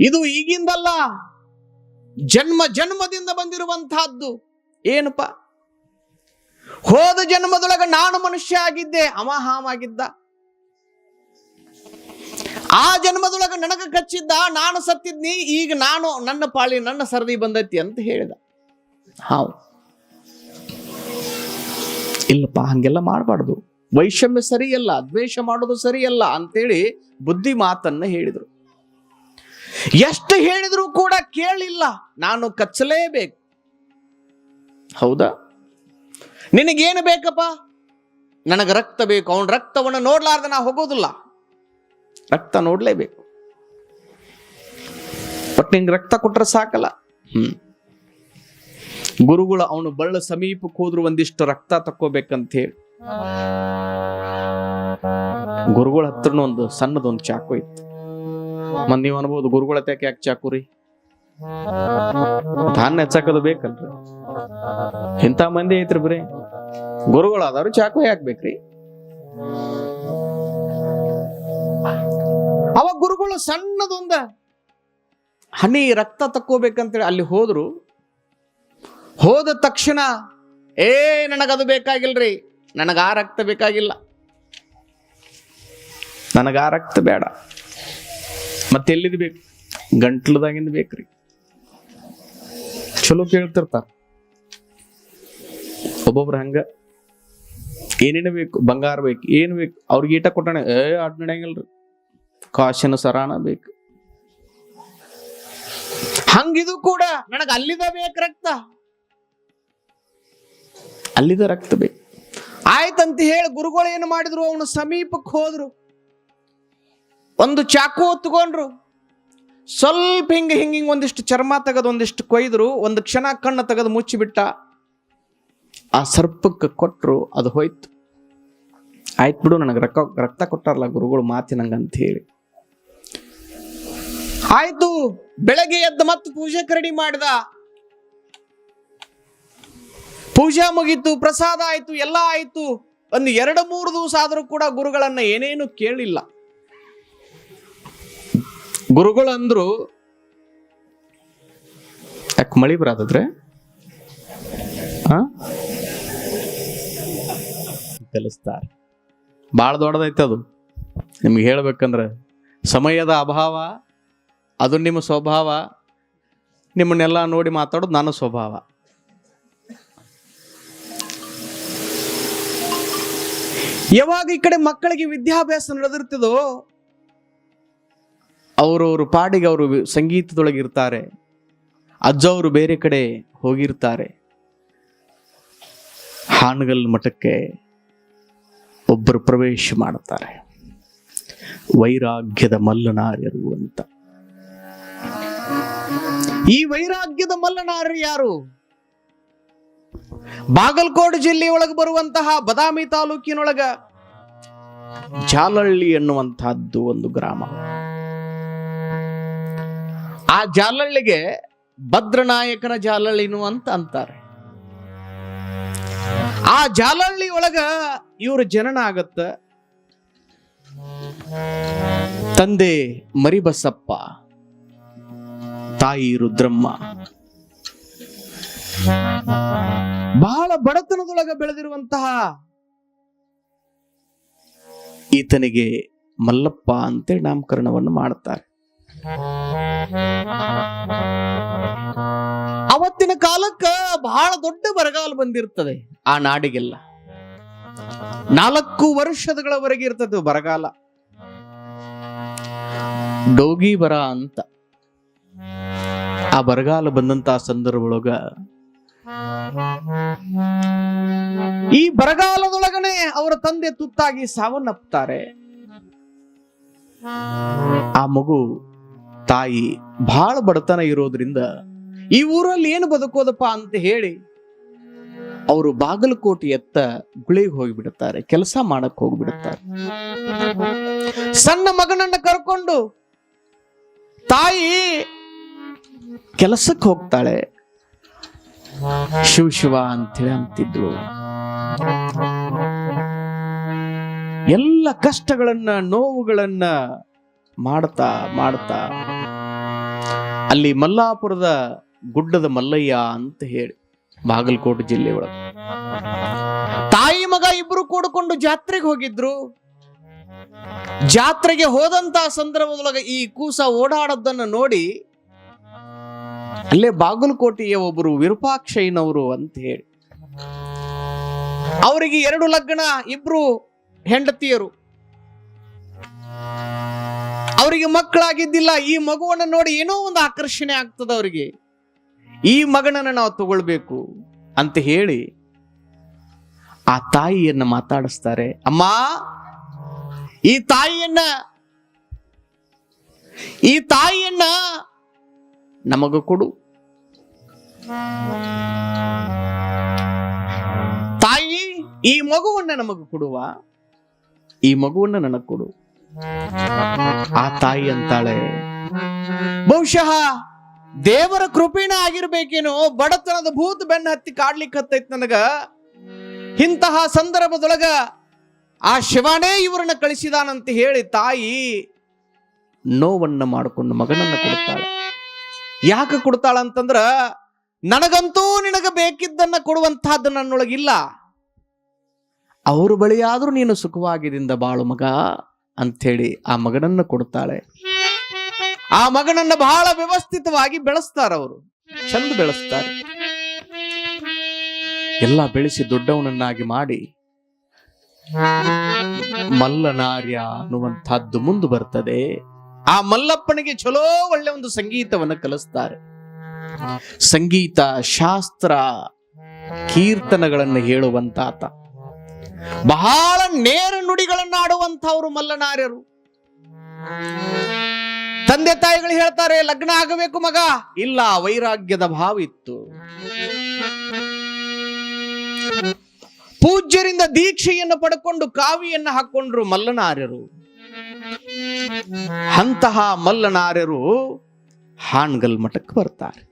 ಇದು ಈಗಿಂದಲ್ಲ. ಜನ್ಮ ಜನ್ಮದಿಂದ ಬಂದಿರುವಂತಹದ್ದು ಏನಪ್ಪ? ಹೋದ ಜನ್ಮದೊಳಗೆ ನಾನು ಮನುಷ್ಯ ಆಗಿದ್ದೆ, ಅವ ಹಾಮಾಗಿದ್ದ. ಆ ಜನ್ಮದೊಳಗೆ ನನಗೆ ಕಚ್ಚಿದ್ದ, ನಾನು ಸತ್ತಿದ್ನಿ, ಈಗ ನಾನು ನನ್ನ ಪಾಳಿ, ನನ್ನ ಸರದಿ ಬಂದೈತಿ ಅಂತ ಹೇಳಿದ. ಹಾವು. ಇಲ್ಲಪ್ಪ, ಹಂಗೆಲ್ಲ ಮಾಡಬಾರ್ದು. ವೈಷಮ್ಯ ಸರಿಯಲ್ಲ, ದ್ವೇಷ ಮಾಡೋದು ಸರಿಯಲ್ಲ ಅಂತೇಳಿ ಬುದ್ಧಿ ಮಾತನ್ನ ಹೇಳಿದ್ರು. ಎಷ್ಟು ಹೇಳಿದ್ರು ಕೂಡ ಕೇಳಿಲ್ಲ. ನಾನು ಕಚ್ಚಲೇಬೇಕು. ಹೌದಾ? ನಿನಗೇನು ಬೇಕಪ್ಪ? ನನಗೆ ರಕ್ತ ಬೇಕು. ಅವನ ರಕ್ತವನ್ನು ನೋಡ್ಲಾರ್ದ ನಾ ಹೋಗೋದಿಲ್ಲ. ರಕ್ತ ನೋಡ್ಲೇಬೇಕು. ಬಟ್ ನಿಂಗೆ ರಕ್ತ ಕೊಟ್ರೆ ಸಾಕಲ್ಲ. ಹ್ಮ್. ಗುರುಗಳು ಅವನು ಬಳ್ಳ ಸಮೀಪಕ್ಕೆ ಹೋದ್ರು ಒಂದಿಷ್ಟು ರಕ್ತ ತಕ್ಕೋಬೇಕಂತ ಹೇಳಿ ಗುರುಗಳ ಹತ್ರನೂ ಒಂದು ಸಣ್ಣದೊಂದು ಚಾಕು ಇತ್ತು. ಮತ್ ನೀವ್ ಅನ್ಬೋದು ಗುರುಗಳ ಹತ್ರಕ್ಕೆ ಯಾಕೆ ಚಾಕುರಿ? ಧಾನ್ಯ ಹೆಚ್ಚಾಕದು ಬೇಕಲ್ರಿ. ಇಂಥ ಮಂದಿ ಐತ್ರಿ ಬರೀ. ಗುರುಗಳು ಆದವ್ರು ಚಾಕು ಯಾಕೆ ಬೇಕ್ರಿ ಅವಾಗ ಗುರುಗಳು ಸಣ್ಣದೊಂದ ಹನಿ ರಕ್ತ ತಕ್ಕೋಬೇಕಂತೇಳಿ ಅಲ್ಲಿ ಹೋದ್ರು. ಹೋದ ತಕ್ಷಣ, ಏ, ನನಗದು ಬೇಕಾಗಿಲ್ರಿ. ನನಗ ಆ ರಕ್ತ ಬೇಕಾಗಿಲ್ಲ. ನನಗ ಆ ರಕ್ತ ಬೇಡ. ಮತ್ತೆ ಎಲ್ಲಿದ್ ಬೇಕು? ಗಂಟ್ಲದಾಗಿಂದ ಬೇಕ್ರಿ. ಚಲೋ ಕೇಳ್ತಿರ್ತಾರ. ಒಬ್ಬೊಬ್ರು ಹಂಗ. ಏನೇನು ಬೇಕು? ಬಂಗಾರ ಬೇಕು. ಏನು ಬೇಕು? ಅವ್ರಿಗೆ ಈಟ ಕೊಟ್ಟಣ. ಏ ಆಟ ನಡೆಯಂಗಿಲ್ರಿ. ಕಾಶನ ಸರಾಣ ಬೇಕು. ಹಂಗಿದು ಕೂಡ ನನಗ ಅಲ್ಲಿದ ಬೇಕು ರಕ್ತ. ಅಲ್ಲಿದ ರಕ್ತ ಬೇಕು. ಆಯ್ತಂತ ಹೇಳಿ ಗುರುಗಳು ಏನು ಮಾಡಿದ್ರು? ಅವನು ಸಮೀಪಕ್ಕೆ ಹೋದ್ರು. ಒಂದು ಚಾಕು ಹೊತ್ಕೊಂಡ್ರು. ಸ್ವಲ್ಪ ಹಿಂಗ ಹಿಂಗ ಹಿಂಗೆ ಒಂದಿಷ್ಟು ಚರ್ಮ ತೆಗೆದು ಒಂದಿಷ್ಟು ಕೊಯ್ದರು, ಒಂದು ಕ್ಷಣ ಕಣ್ಣು ತೆಗೆದು ಮುಚ್ಚಿಬಿಟ್ಟ. ಆ ಸರ್ಪಕ್ಕೆ ಕೊಟ್ಟರು ಅದು ಹೋಯ್ತು. ಆಯ್ತು ಬಿಡು, ನನಗೆ ರಕ್ತ ರಕ್ತ ಕೊಟ್ಟಾರಲ್ಲ ಗುರುಗಳು ಮಾತಿನಂಗಂತ ಹೇಳಿ. ಆಯ್ತು, ಬೆಳಗ್ಗೆ ಎದ್ದು ಮತ್ತೆ ಪೂಜೆ ಕರೆಡಿ ಮಾಡಿದ. ಪೂಜಾ ಮುಗೀತು, ಪ್ರಸಾದ ಆಯ್ತು, ಎಲ್ಲ ಆಯ್ತು. ಒಂದು ಎರಡು ಮೂರು ದಿವಸ ಆದರೂ ಕೂಡ ಗುರುಗಳನ್ನ ಏನೇನು ಕೇಳಿಲ್ಲ. ಗುರುಗಳು ಅಂದ್ರು ಯಾಕೆ ಮಳಿ ಬರತದ್ರೆ? ಕಲಿಸ್ತಾರೆ ಭಾಳ ದೊಡ್ಡದೈತೆ ಅದು. ನಿಮ್ಗೆ ಹೇಳ್ಬೇಕಂದ್ರೆ ಸಮಯದ ಅಭಾವ ಅದು ನಿಮ್ಮ ಸ್ವಭಾವ ನಿಮ್ಮನ್ನೆಲ್ಲ ನೋಡಿ ಮಾತಾಡೋದು ನನ್ನ ಸ್ವಭಾವ. ಯಾವಾಗ ಈ ಕಡೆ ಮಕ್ಕಳಿಗೆ ವಿದ್ಯಾಭ್ಯಾಸ ನಡೆದಿರ್ತದೋ ಅವರವರು ಪಾಡಿಗೆ ಅವರು ಸಂಗೀತದೊಳಗಿರ್ತಾರೆ. ಅಜ್ಜವರು ಬೇರೆ ಕಡೆ ಹೋಗಿರ್ತಾರೆ. ಹಾನಗಲ್ ಮಠಕ್ಕೆ ಒಬ್ಬರು ಪ್ರವೇಶ ಮಾಡುತ್ತಾರೆ. ವೈರಾಗ್ಯದ ಮಲ್ಲನಾರ್ಯರು ಅಂತ. ಈ ವೈರಾಗ್ಯದ ಮಲ್ಲನಾರ್ಯರು ಯಾರು? ಬಾಗಲಕೋಟೆ ಜಿಲ್ಲೆಯೊಳಗೆ ಬರುವಂತಹ ಬದಾಮಿ ತಾಲೂಕಿನೊಳಗ ಜಾಲಹಳ್ಳಿ ಎನ್ನುವಂತಹದ್ದು ಒಂದು ಗ್ರಾಮ. ಆ ಜಾಲಳ್ಳಿಗೆ ಭದ್ರನಾಯಕನ ಜಾಲಳ್ಳಿನು ಅಂತ ಅಂತಾರೆ. ಆ ಜಾಲಳ್ಳಿ ಒಳಗ ಇವ್ರ ಜನನ ಆಗತ್ತ? ತಂದೆ ಮರಿಬಸಪ್ಪ, ತಾಯಿ ರುದ್ರಮ್ಮ. ಬಹಳ ಬಡತನದೊಳಗ ಬೆಳೆದಿರುವಂತಹ ಈತನಿಗೆ ಮಲ್ಲಪ್ಪ ಅಂತೇಳಿ ನಾಮಕರಣವನ್ನು ಮಾಡ್ತಾರೆ. ಅವತ್ತಿನ ಕಾಲಕ್ಕ ಬಹಳ ದೊಡ್ಡ ಬರಗಾಲ ಬಂದಿರ್ತದೆ ಆ ನಾಡಿಗೆಲ್ಲ. ನಾಲ್ಕು ವರ್ಷಗಳವರೆಗೆ ಇರ್ತದೆ ಬರಗಾಲ. ಡೋಗಿ ಬರ ಅಂತ. ಆ ಬರಗಾಲ ಬಂದಂತ ಒಳಗ ಈ ಬರಗಾಲದೊಳಗನೆ ಅವರ ತಂದೆ ತುತ್ತಾಗಿ ಸಾವನ್ನಪ್ಪುತ್ತಾರೆ. ಆ ಮಗು ತಾಯಿ ಬಹಳ ಬಡತನ ಇರೋದ್ರಿಂದ ಈ ಊರಲ್ಲಿ ಏನು ಬದುಕೋದಪ್ಪ ಅಂತ ಹೇಳಿ ಅವರು ಬಾಗಲಕೋಟೆ ಎತ್ತ ಗುಳಿಗೆ ಹೋಗಿಬಿಡುತ್ತಾರೆ, ಕೆಲಸ ಮಾಡಕ್ ಹೋಗ್ಬಿಡುತ್ತಾರೆ. ಸಣ್ಣ ಮಗನನ್ನ ಕರ್ಕೊಂಡು ತಾಯಿ ಕೆಲಸಕ್ಕೆ ಹೋಗ್ತಾಳೆ. ಶಿವ ಶಿವ ಅಂತೇಳಿ ಅಂತಿದ್ರು. ಎಲ್ಲ ಕಷ್ಟಗಳನ್ನ, ನೋವುಗಳನ್ನ ಮಾಡ್ತಾ ಮಾಡ್ತಾ ಅಲ್ಲಿ ಮಲ್ಲಾಪುರದ ಗುಡ್ಡದ ಮಲ್ಲಯ್ಯ ಅಂತ ಹೇಳಿ ಬಾಗಲಕೋಟೆ ಜಿಲ್ಲೆ ಒಳಗೆ. ತಾಯಿ ಮಗ ಇಬ್ರು ಕೂಡಿಕೊಂಡು ಜಾತ್ರೆಗೆ ಹೋಗಿದ್ರು. ಜಾತ್ರೆಗೆ ಹೋದಂತ ಸಂದರ್ಭದೊಳಗೆ ಈ ಕೂಸ ಓಡಾಡದನ್ನ ನೋಡಿ ಅಲ್ಲೇ ಬಾಗಲಕೋಟೆಯ ಒಬ್ಬರು ವಿರೂಪಾಕ್ಷಯ್ಯನವರು ಅಂತ ಹೇಳಿ. ಅವರಿಗೆ ಎರಡು ಲಗ್ನ ಇಬ್ರು ಹೆಂಡತಿಯರು. ಅವರಿಗೆ ಮಕ್ಕಳಾಗಿದ್ದಿಲ್ಲ. ಈ ಮಗುವನ್ನು ನೋಡಿ ಏನೋ ಒಂದು ಆಕರ್ಷಣೆ ಆಗ್ತದ ಅವರಿಗೆ. ಈ ಮಗನನ್ನ ನಾವು ತಗೊಳ್ಬೇಕು ಅಂತ ಹೇಳಿ ಆ ತಾಯಿಯನ್ನ ಮಾತಾಡಿಸ್ತಾರೆ. ಅಮ್ಮ, ಈ ತಾಯಿಯನ್ನ ಈ ತಾಯಿಯನ್ನ ನಮಗ ಕೊಡು. ತಾಯಿ, ಈ ಮಗುವನ್ನ ನಮಗ ಕೊಡುವ. ಈ ಮಗುವನ್ನ ನನಗೆ ಕೊಡು. ಆ ತಾಯಿ ಅಂತಾಳೆ, ಬಹುಶಃ ದೇವರ ಕೃಪೇಣ ಆಗಿರ್ಬೇಕೇನೋ, ಬಡತನದ ಭೂತ ಬೆನ್ನ ಹತ್ತಿ ಕಾಡ್ಲಿಕ್ಕೆ ಹತ್ತೈತ್ ನನಗ. ಇಂತಹ ಸಂದರ್ಭದೊಳಗ ಆ ಶಿವನೇ ಇವರನ್ನ ಕಳಿಸಿದಾನಂತ ಹೇಳಿ ತಾಯಿ ನೋವನ್ನ ಮಾಡಿಕೊಂಡು ಮಗನನ್ನ ಕೊಡ್ತಾಳೆ ಯಾಕೆ ಕೊಡ್ತಾಳ ಅಂತಂದ್ರ ನನಗಂತೂ ನಿನಗ ಬೇಕಿದ್ದನ್ನ ಕೊಡುವಂತಹದ್ದು ನನ್ನೊಳಗಿಲ್ಲ. ಅವ್ರ ಬಳಿಯಾದ್ರೂ ನೀನು ಸುಖವಾಗಿದಿಂದ ಬಾಳು ಮಗ. ಅಂಥೇಳಿ ಆ ಮಗನನ್ನ ಕೊಡ್ತಾಳೆ ಆ ಮಗನನ್ನ ಬಹಳ ವ್ಯವಸ್ಥಿತವಾಗಿ ಅವರು. ಚಂದ ಬೆಳೆಸ್ತಾರೆ. ಎಲ್ಲ ಬೆಳೆಸಿ ದೊಡ್ಡವನನ್ನಾಗಿ ಮಾಡಿ ಮಲ್ಲನಾರ್ಯ ಅನ್ನುವಂತಹದ್ದು ಮುಂದೆ ಬರ್ತದೆ. ಆ ಮಲ್ಲಪ್ಪನಿಗೆ ಚಲೋ ಒಳ್ಳೆ ಒಂದು ಸಂಗೀತವನ್ನು ಕಲಿಸ್ತಾರೆ. ಸಂಗೀತ, ಶಾಸ್ತ್ರ, ಕೀರ್ತನಗಳನ್ನು ಹೇಳುವಂತ ಆತ ಬಹಳ ನೇರ ನುಡಿಗಳನ್ನ ಆಡುವಂತವ್ರು ಮಲ್ಲನಾರ್ಯರು. ತಂದೆ ತಾಯಿಗಳು ಹೇಳ್ತಾರೆ, ಲಗ್ನ ಆಗಬೇಕು ಮಗ. ಇಲ್ಲ, ವೈರಾಗ್ಯದ ಭಾವ ಇತ್ತು. ಪೂಜ್ಯರಿಂದ ದೀಕ್ಷೆಯನ್ನು ಪಡ್ಕೊಂಡು ಕಾವಿಯನ್ನು ಹಾಕೊಂಡ್ರು ಮಲ್ಲನಾರ್ಯರು. ಅಂತಹ ಮಲ್ಲನಾರ್ಯರು ಹಾಣ್ಗಲ್ ಮಠಕ್ಕೆ ಬರ್ತಾರೆ.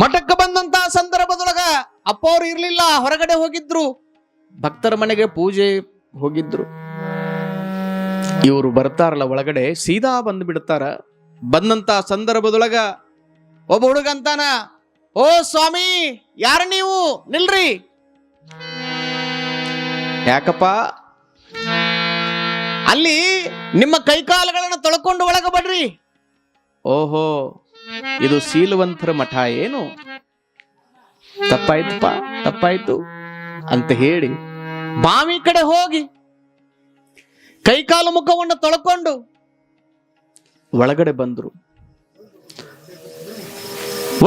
ಮಠಕ್ಕೆ ಬಂದಂತಹ ಸಂದರ್ಭದೊಳಗ ಅಪ್ಪ ಇರ್ಲಿಲ್ಲ, ಹೊರಗಡೆ ಹೋಗಿದ್ರು. ಭಕ್ತರ ಮನೆಗೆ ಪೂಜೆ ಹೋಗಿದ್ರು. ಇವರು ಬರ್ತಾರಲ್ಲ ಒಳಗಡೆ, ಸೀದಾ ಬಂದು ಬಿಡ್ತಾರ ಬಂದಂತ ಸಂದರ್ಭದೊಳಗ ಒಬ್ಬ ಹುಡುಗ ಅಂತಾನ, ಓ ಸ್ವಾಮಿ, ಯಾರ ನೀವು? ನಿಲ್ರಿ. ಯಾಕಪ್ಪ? ಅಲ್ಲಿ ನಿಮ್ಮ ಕೈಕಾಲುಗಳನ್ನು ತೊಳ್ಕೊಂಡು ಒಳಗ ಬಡ್ರಿ. ಓಹೋ, ಇದು ಸೀಲುವಂತರ ಮಠ ಏನು? ತಪ್ಪಾಯ್ತಪ್ಪ, ತಪ್ಪಾಯ್ತು ಅಂತ ಹೇಳಿ ಬಾವಿ ಕಡೆ ಹೋಗಿ ಕೈಕಾಲು ಮುಖವನ್ನು ತೊಳ್ಕೊಂಡು ಒಳಗಡೆ ಬಂದ್ರು.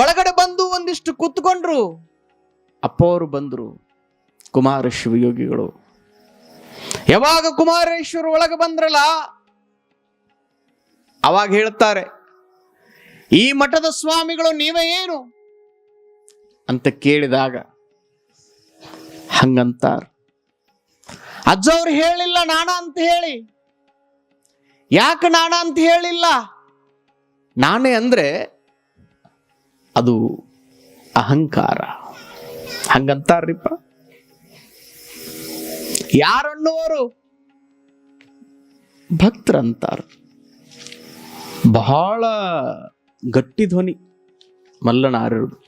ಒಳಗಡೆ ಬಂದು ಒಂದಿಷ್ಟು ಕೂತ್ಕೊಂಡ್ರು. ಅಪ್ಪ ಅವರು ಬಂದ್ರು, ಕುಮಾರ ಶಿವಯೋಗಿಗಳು. ಯಾವಾಗ ಕುಮಾರೇಶ್ವರ ಒಳಗೆ ಬಂದ್ರಲ್ಲ, ಅವಾಗ ಹೇಳ್ತಾರೆ, ಈ ಮಠದ ಸ್ವಾಮಿಗಳು ನೀವೇ ಏನು? ಅಂತ ಕೇಳಿದಾಗ ಹಂಗಂತಾರ. ಅಜ್ಜ ಅವ್ರು ಹೇಳಿಲ್ಲ ನಾಣ ಅಂತ ಹೇಳಿ. ಯಾಕೆ ನಾಣ ಅಂತ ಹೇಳಿಲ್ಲ? ನಾನೇ ಅಂದ್ರೆ ಅದು ಅಹಂಕಾರ. ಹಂಗಂತಾರ್ರಿಪ್ಪ. ಯಾರನ್ನುವರು ಭಕ್ತರಂತಾರ. ಬಹಳ ಗಟ್ಟಿ ಧ್ವನಿ ಮಲ್ಲನಾರರು.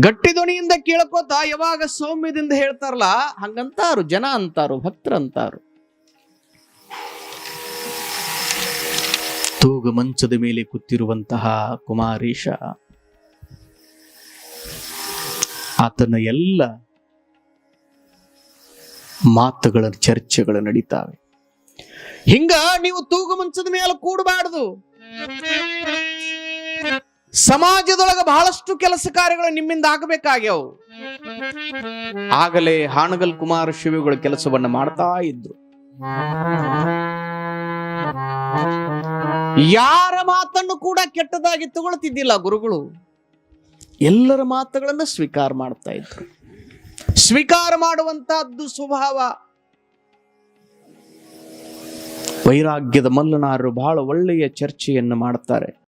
ಗಟ್ಟಿ ಧ್ವನಿಯಿಂದ ಕೇಳ್ಕೋತ ಯಾವಾಗ ಸೌಮ್ಯದಿಂದ ಹೇಳ್ತಾರಲ್ಲ, ಹಂಗಂತಾರು, ಜನ ಅಂತಾರು ಭಕ್ತರಂತಾರು ತೂಗು ಮಂಚದ ಮೇಲೆ ಕೂತಿರುವಂತಹ ಕುಮಾರೀಶ, ಆತನ ಎಲ್ಲ ಮಾತುಗಳ ಚರ್ಚೆಗಳು ನಡೀತಾವೆ. ಹಿಂಗ ನೀವು ತೂಗು ಮಂಚದ ಮೇಲೆ ಕೂಡಬಾರ್ದು. ಸಮಾಜದೊಳಗ ಬಹಳಷ್ಟು ಕೆಲಸ ಕಾರ್ಯಗಳು ನಿಮ್ಮಿಂದ ಆಗಬೇಕಾಗ್ಯಾವು. ಆಗಲೇ ಹಾನಗಲ್ ಕುಮಾರ ಶಿವಿಗಳು ಕೆಲಸವನ್ನ ಮಾಡ್ತಾ ಇದ್ರು. ಯಾರ ಮಾತನ್ನು ಕೂಡ ಕೆಟ್ಟದಾಗಿ ತಗೊಳ್ತಿದ್ದಿಲ್ಲ ಗುರುಗಳು. ಎಲ್ಲರ ಮಾತುಗಳನ್ನ ಸ್ವೀಕಾರ ಮಾಡ್ತಾ ಇದ್ರು. ಸ್ವೀಕಾರ ಮಾಡುವಂತಹದ್ದು ಸ್ವಭಾವ. ವೈರಾಗ್ಯದ ಮಲ್ಲನಾರರು ಬಹಳ ಒಳ್ಳೆಯ ಚರ್ಚೆಯನ್ನು ಮಾಡ್ತಾರೆ.